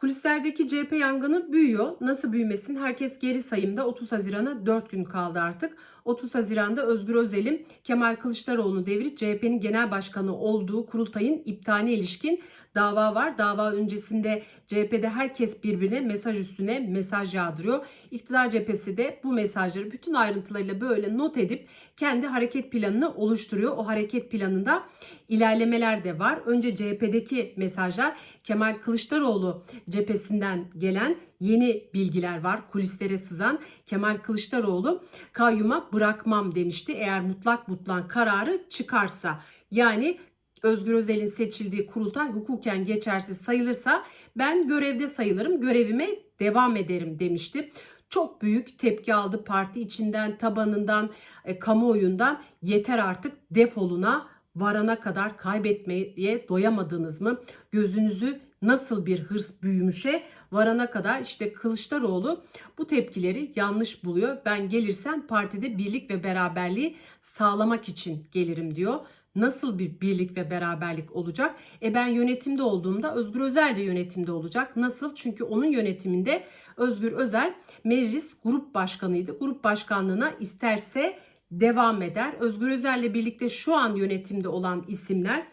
Kulislerdeki CHP yangını büyüyor. Nasıl büyümesin? Herkes geri sayımda 30 Haziran'a 4 gün kaldı artık. 30 Haziran'da Özgür Özel'in Kemal Kılıçdaroğlu'nu devirip CHP'nin genel başkanı olduğu kurultayın iptaline ilişkin dava var. Dava öncesinde CHP'de herkes birbirine mesaj üstüne mesaj yağdırıyor. İktidar cephesi de bu mesajları bütün ayrıntılarıyla böyle not edip kendi hareket planını oluşturuyor. O hareket planında ilerlemeler de var. Önce CHP'deki mesajlar Kemal Kılıçdaroğlu cephesinden gelen yeni bilgiler var. Kulislere sızan Kemal Kılıçdaroğlu kayyuma bırakmam demişti. Eğer mutlak mutlan kararı çıkarsa yani Özgür Özel'in seçildiği kurultay hukuken geçersiz sayılırsa ben görevde sayılırım, görevime devam ederim demişti. Çok büyük tepki aldı parti içinden, tabanından, e, kamuoyundan. Yeter artık defoluna varana kadar kaybetmeye doyamadınız mı? Gözünüzü nasıl bir hırs büyümüşe varana kadar işte Kılıçdaroğlu bu tepkileri yanlış buluyor. Ben gelirsem partide birlik ve beraberliği sağlamak için gelirim diyor. Nasıl bir birlik ve beraberlik olacak? E ben yönetimde olduğumda Özgür Özel de yönetimde olacak. Nasıl? Çünkü onun yönetiminde Özgür Özel meclis grup başkanıydı. Grup başkanlığına isterse devam eder. Özgür Özel'le birlikte şu an yönetimde olan isimler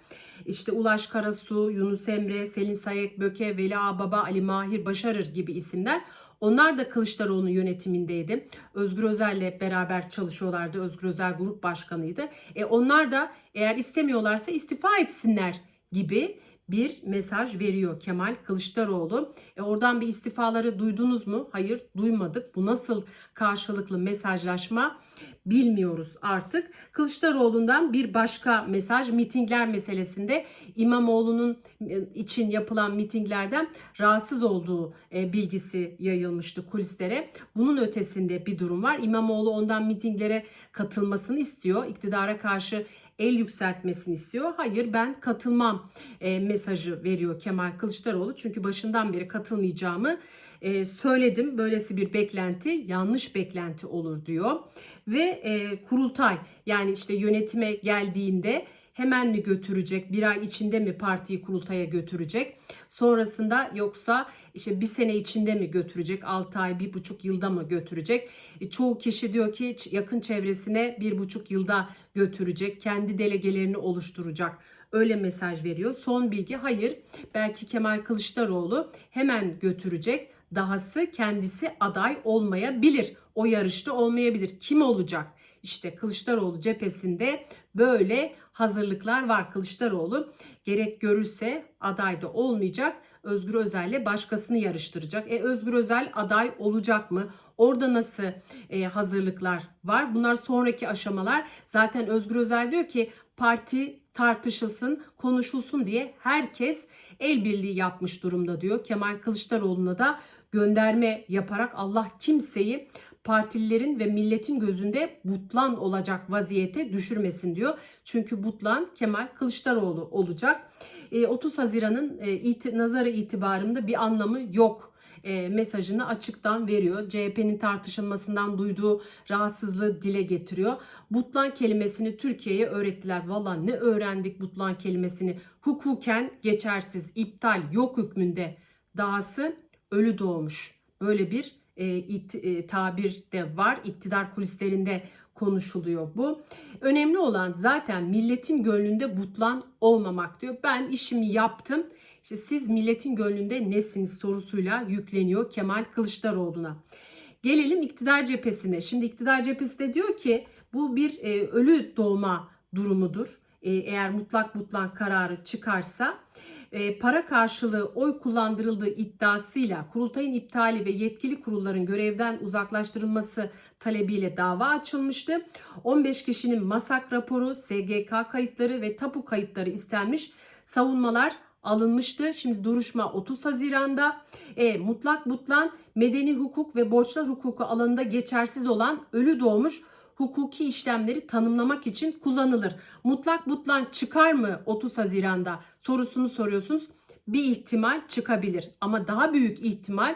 işte Ulaş Karasu, Yunus Emre, Selin Sayek Böke, Veli Ağbaba, Ali Mahir Başarır gibi isimler. Onlar da Kılıçdaroğlu'nun yönetimindeydi. Özgür Özel'le beraber çalışıyorlardı. Özgür Özel grup başkanıydı. E onlar da eğer istemiyorlarsa istifa etsinler gibi bir mesaj veriyor Kemal Kılıçdaroğlu. E oradan bir istifaları duydunuz mu? Hayır duymadık. Bu nasıl karşılıklı mesajlaşma bilmiyoruz artık. Kılıçdaroğlu'ndan bir başka mesaj mitingler meselesinde İmamoğlu'nun e, için yapılan mitinglerden rahatsız olduğu e, bilgisi yayılmıştı kulislere. Bunun ötesinde bir durum var. İmamoğlu ondan mitinglere katılmasını istiyor. İktidara karşı el yükseltmesini istiyor. Hayır ben katılmam e, mesajı veriyor Kemal Kılıçdaroğlu. Çünkü başından beri katılmayacağımı e, söyledim. Böylesi bir beklenti yanlış beklenti olur diyor. Ve e, kurultay yani işte yönetime geldiğinde hemen mi götürecek? Bir ay içinde mi partiyi kurultaya götürecek? Sonrasında yoksa işte bir sene içinde mi götürecek? 6 ay, bir buçuk yılda mı götürecek? E, çoğu kişi diyor ki yakın çevresine bir buçuk yılda götürecek. Kendi delegelerini oluşturacak. Öyle mesaj veriyor. Son bilgi hayır. Belki Kemal Kılıçdaroğlu hemen götürecek. Dahası kendisi aday olmayabilir. O yarışta olmayabilir. Kim olacak? İşte Kılıçdaroğlu cephesinde böyle hazırlıklar var. Kılıçdaroğlu gerek görürse aday da olmayacak. Özgür Özel'le başkasını yarıştıracak. E Özgür Özel aday olacak mı? Orada nasıl e, hazırlıklar var? Bunlar sonraki aşamalar. Zaten Özgür Özel diyor ki parti tartışılsın, konuşulsun diye herkes el birliği yapmış durumda diyor. Kemal Kılıçdaroğlu'na da gönderme yaparak Allah kimseyi partililerin ve milletin gözünde butlan olacak vaziyete düşürmesin diyor. Çünkü butlan Kemal Kılıçdaroğlu olacak. 30 Haziran'ın e, nazarı itibarında bir anlamı yok e, mesajını açıktan veriyor. CHP'nin tartışılmasından duyduğu rahatsızlığı dile getiriyor. Butlan kelimesini Türkiye'ye öğrettiler. Valla ne öğrendik butlan kelimesini? Hukuken geçersiz, iptal, yok hükmünde. Dahası ölü doğmuş. Böyle bir e, it, e, tabir de var. İktidar kulislerinde konuşuluyor bu. Önemli olan zaten milletin gönlünde butlan olmamak diyor. Ben işimi yaptım. İşte siz milletin gönlünde nesiniz sorusuyla yükleniyor Kemal Kılıçdaroğlu'na. Gelelim iktidar cephesine. Şimdi iktidar cephesi de diyor ki bu bir e, ölü doğma durumudur. E, eğer mutlak mutlak kararı çıkarsa e, para karşılığı oy kullandırıldığı iddiasıyla kurultayın iptali ve yetkili kurulların görevden uzaklaştırılması talebiyle dava açılmıştı. 15 kişinin masak raporu, SGK kayıtları ve tapu kayıtları istenmiş. Savunmalar alınmıştı. Şimdi duruşma 30 Haziran'da e, mutlak mutlan medeni hukuk ve borçlar hukuku alanında geçersiz olan ölü doğmuş hukuki işlemleri tanımlamak için kullanılır. Mutlak mutlan çıkar mı 30 Haziran'da sorusunu soruyorsunuz. Bir ihtimal çıkabilir ama daha büyük ihtimal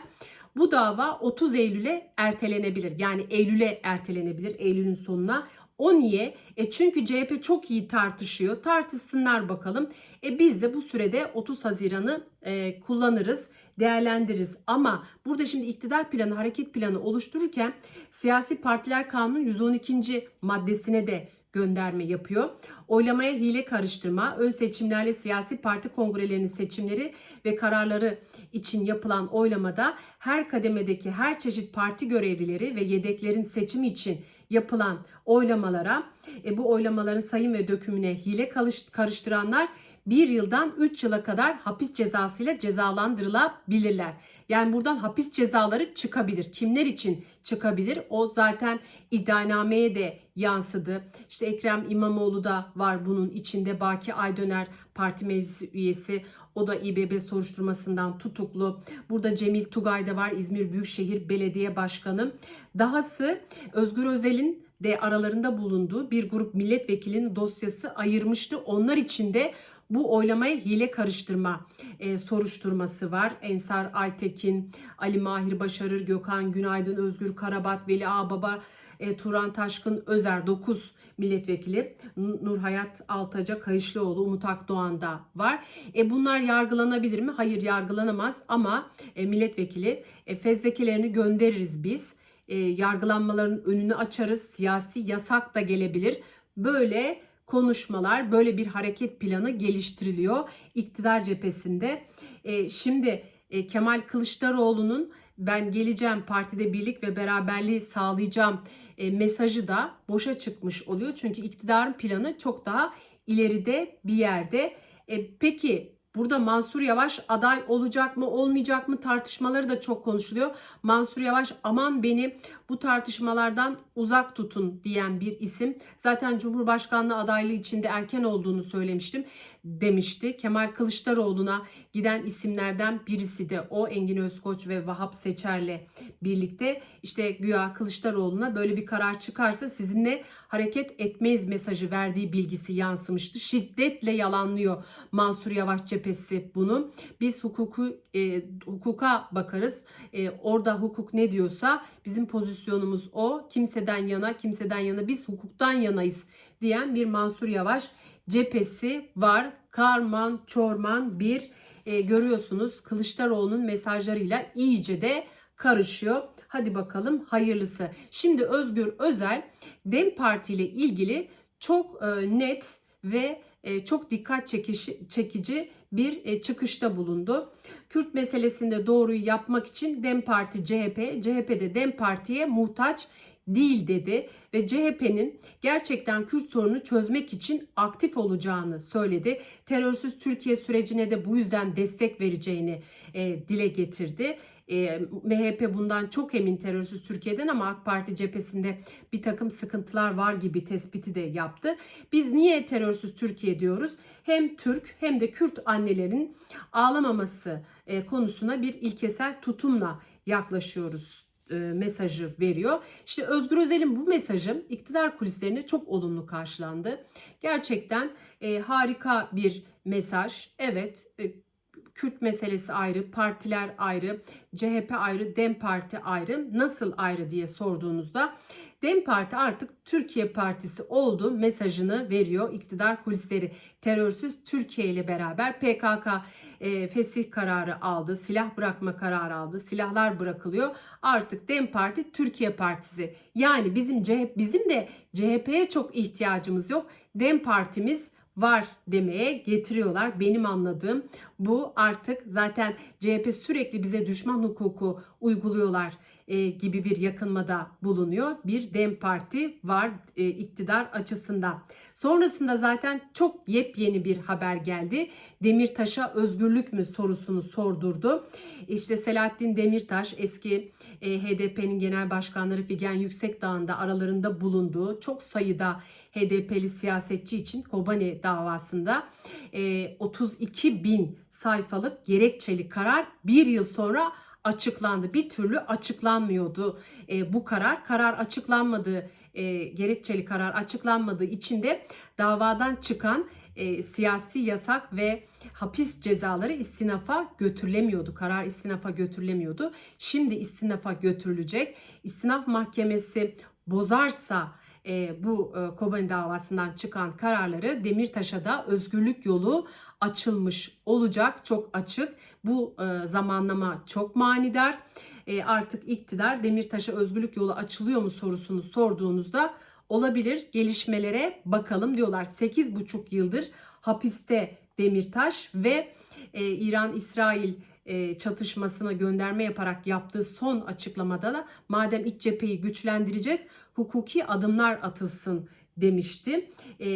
bu dava 30 Eylül'e ertelenebilir. Yani Eylül'e ertelenebilir. Eylül'ün sonuna. O niye? E çünkü CHP çok iyi tartışıyor. Tartışsınlar bakalım. E biz de bu sürede 30 Haziran'ı e, kullanırız değerlendiririz. Ama burada şimdi iktidar planı, hareket planı oluştururken siyasi partiler kanunun 112. maddesine de gönderme yapıyor. Oylamaya hile karıştırma, ön seçimlerle siyasi parti kongrelerinin seçimleri ve kararları için yapılan oylamada her kademedeki her çeşit parti görevlileri ve yedeklerin seçimi için yapılan oylamalara, e, bu oylamaların sayım ve dökümüne hile karıştıranlar bir yıldan 3 yıla kadar hapis cezasıyla cezalandırılabilirler. Yani buradan hapis cezaları çıkabilir. Kimler için çıkabilir? O zaten iddianameye de yansıdı. İşte Ekrem İmamoğlu da var bunun içinde. Baki Aydöner parti meclisi üyesi. O da İBB soruşturmasından tutuklu. Burada Cemil Tugay da var İzmir Büyükşehir Belediye Başkanı. Dahası Özgür Özel'in de aralarında bulunduğu bir grup milletvekilinin dosyası ayırmıştı. Onlar için de bu oylamaya hile karıştırma e, soruşturması var. Ensar Aytekin, Ali Mahir Başarır, Gökhan Günaydın, Özgür Karabat, Veli Ağbaba, e, Turan Taşkın, Özer 9 milletvekili Nurhayat Altaca Kayışlıoğlu, Umut Akdoğan da var. E bunlar yargılanabilir mi? Hayır yargılanamaz ama e, milletvekili e, fezlekelerini göndeririz biz. E, yargılanmaların önünü açarız. Siyasi yasak da gelebilir. Böyle konuşmalar, böyle bir hareket planı geliştiriliyor iktidar cephesinde. E, şimdi e, Kemal Kılıçdaroğlu'nun ben geleceğim partide birlik ve beraberliği sağlayacağım e, mesajı da boşa çıkmış oluyor. Çünkü iktidarın planı çok daha ileride bir yerde. E, peki Burada Mansur Yavaş aday olacak mı olmayacak mı tartışmaları da çok konuşuluyor. Mansur Yavaş aman beni bu tartışmalardan uzak tutun diyen bir isim. Zaten Cumhurbaşkanlığı adaylığı içinde erken olduğunu söylemiştim demişti. Kemal Kılıçdaroğlu'na giden isimlerden birisi de o Engin Özkoç ve Vahap Seçer'le birlikte işte güya Kılıçdaroğlu'na böyle bir karar çıkarsa sizinle hareket etmeyiz mesajı verdiği bilgisi yansımıştı. Şiddetle yalanlıyor Mansur Yavaş cephesi bunu. Biz hukuku e, hukuka bakarız. E, orada hukuk ne diyorsa bizim pozisyonumuz o. Kimseden yana, kimseden yana biz hukuktan yanayız diyen bir Mansur Yavaş cephesi var. Karman çorman bir e, görüyorsunuz Kılıçdaroğlu'nun mesajlarıyla iyice de karışıyor. Hadi bakalım hayırlısı. Şimdi Özgür Özel Dem Parti ile ilgili çok e, net ve e, çok dikkat çekici, çekici bir e, çıkışta bulundu. Kürt meselesinde doğruyu yapmak için Dem Parti CHP, CHP de Dem Parti'ye muhtaç değil dedi ve CHP'nin gerçekten Kürt sorunu çözmek için aktif olacağını söyledi. Terörsüz Türkiye sürecine de bu yüzden destek vereceğini e, dile getirdi. E, MHP bundan çok emin terörsüz Türkiye'den ama AK Parti cephesinde bir takım sıkıntılar var gibi tespiti de yaptı. Biz niye terörsüz Türkiye diyoruz? Hem Türk hem de Kürt annelerin ağlamaması e, konusuna bir ilkesel tutumla yaklaşıyoruz mesajı veriyor. İşte Özgür Özel'in bu mesajı iktidar kulislerinde çok olumlu karşılandı. Gerçekten e, harika bir mesaj. Evet e, Kürt meselesi ayrı, partiler ayrı, CHP ayrı, DEM Parti ayrı. Nasıl ayrı diye sorduğunuzda DEM Parti artık Türkiye Partisi oldu mesajını veriyor iktidar kulisleri. Terörsüz Türkiye ile beraber PKK e, fesih kararı aldı, silah bırakma kararı aldı, silahlar bırakılıyor. Artık DEM Parti Türkiye Partisi. Yani bizim CHP, bizim de CHP'ye çok ihtiyacımız yok. DEM Partimiz var demeye getiriyorlar. Benim anladığım bu artık zaten CHP sürekli bize düşman hukuku uyguluyorlar e, gibi bir yakınmada bulunuyor. Bir Dem Parti var e, iktidar açısından. Sonrasında zaten çok yepyeni bir haber geldi. Demirtaş'a özgürlük mü sorusunu sordurdu. İşte Selahattin Demirtaş eski e, HDP'nin genel başkanları Figen Yüksekdağ'ın aralarında bulunduğu çok sayıda HDP'li siyasetçi için Kobane davasında e, 32 bin sayfalık gerekçeli karar bir yıl sonra açıklandı. Bir türlü açıklanmıyordu e, bu karar. Karar açıklanmadığı, e, gerekçeli karar açıklanmadığı için de davadan çıkan e, siyasi yasak ve hapis cezaları istinafa götürülemiyordu. Karar istinafa götürülemiyordu. Şimdi istinafa götürülecek. İstinaf mahkemesi bozarsa e, bu e, Kobani davasından çıkan kararları Demirtaş'a da özgürlük yolu açılmış olacak. Çok açık. Bu e, zamanlama çok manidar. E, artık iktidar Demirtaş'a özgürlük yolu açılıyor mu sorusunu sorduğunuzda olabilir. Gelişmelere bakalım diyorlar. 8,5 yıldır hapiste Demirtaş ve e, İran-İsrail e, çatışmasına gönderme yaparak yaptığı son açıklamada da madem iç cepheyi güçlendireceğiz hukuki adımlar atılsın demişti. E,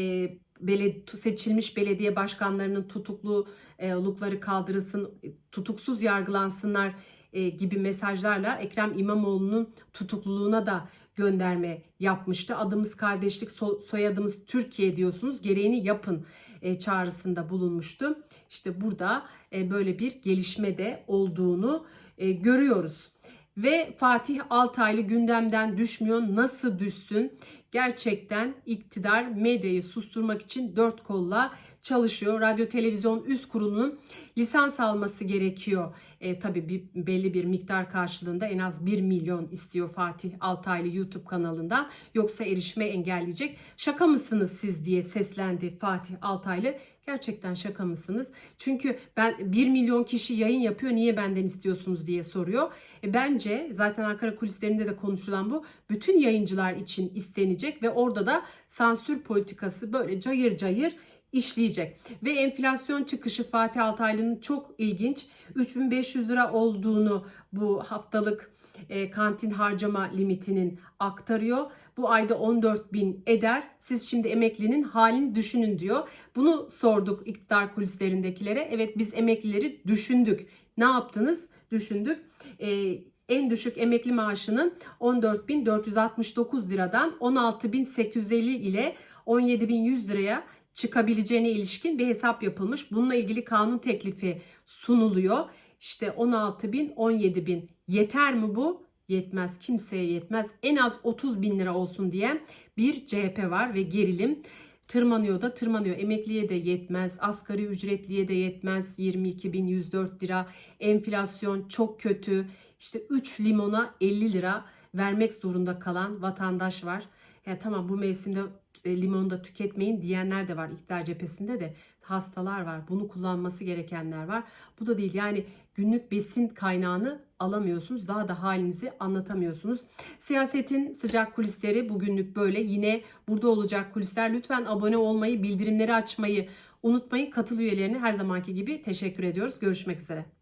beled- seçilmiş belediye başkanlarının tutuklulukları kaldırılsın, tutuksuz yargılansınlar e, gibi mesajlarla Ekrem İmamoğlu'nun tutukluluğuna da gönderme yapmıştı. Adımız kardeşlik, so- soyadımız Türkiye diyorsunuz, gereğini yapın e, çağrısında bulunmuştu. İşte burada e, böyle bir gelişme de olduğunu görüyoruz. Ve Fatih Altaylı gündemden düşmüyor. Nasıl düşsün? Gerçekten iktidar medyayı susturmak için dört kolla çalışıyor. Radyo Televizyon Üst Kurulu'nun lisans alması gerekiyor. E, tabii bir, belli bir miktar karşılığında en az 1 milyon istiyor Fatih Altaylı YouTube kanalından. Yoksa erişime engelleyecek. Şaka mısınız siz diye seslendi Fatih Altaylı. Gerçekten şaka mısınız? Çünkü ben 1 milyon kişi yayın yapıyor niye benden istiyorsunuz diye soruyor. E, bence zaten Ankara kulislerinde de konuşulan bu. Bütün yayıncılar için istenecek ve orada da sansür politikası böyle cayır cayır işleyecek. Ve enflasyon çıkışı Fatih Altaylı'nın çok ilginç. 3500 lira olduğunu bu haftalık e, kantin harcama limitinin aktarıyor. Bu ayda 14 bin eder. Siz şimdi emeklinin halini düşünün diyor. Bunu sorduk iktidar kulislerindekilere. Evet biz emeklileri düşündük. Ne yaptınız? Düşündük. E, en düşük emekli maaşının 14.469 liradan 16.850 ile 17.100 liraya çıkabileceğine ilişkin bir hesap yapılmış. Bununla ilgili kanun teklifi sunuluyor. İşte 16 bin, 17 bin. Yeter mi bu? Yetmez. Kimseye yetmez. En az 30 bin lira olsun diye bir CHP var ve gerilim tırmanıyor da tırmanıyor. Emekliye de yetmez. Asgari ücretliye de yetmez. 22.104 lira. Enflasyon çok kötü. İşte 3 limona 50 lira vermek zorunda kalan vatandaş var. Ya tamam bu mevsimde e, limonu da tüketmeyin diyenler de var iktidar cephesinde de hastalar var. Bunu kullanması gerekenler var. Bu da değil yani günlük besin kaynağını alamıyorsunuz. Daha da halinizi anlatamıyorsunuz. Siyasetin sıcak kulisleri bugünlük böyle. Yine burada olacak kulisler. Lütfen abone olmayı, bildirimleri açmayı unutmayın. Katıl üyelerine her zamanki gibi teşekkür ediyoruz. Görüşmek üzere.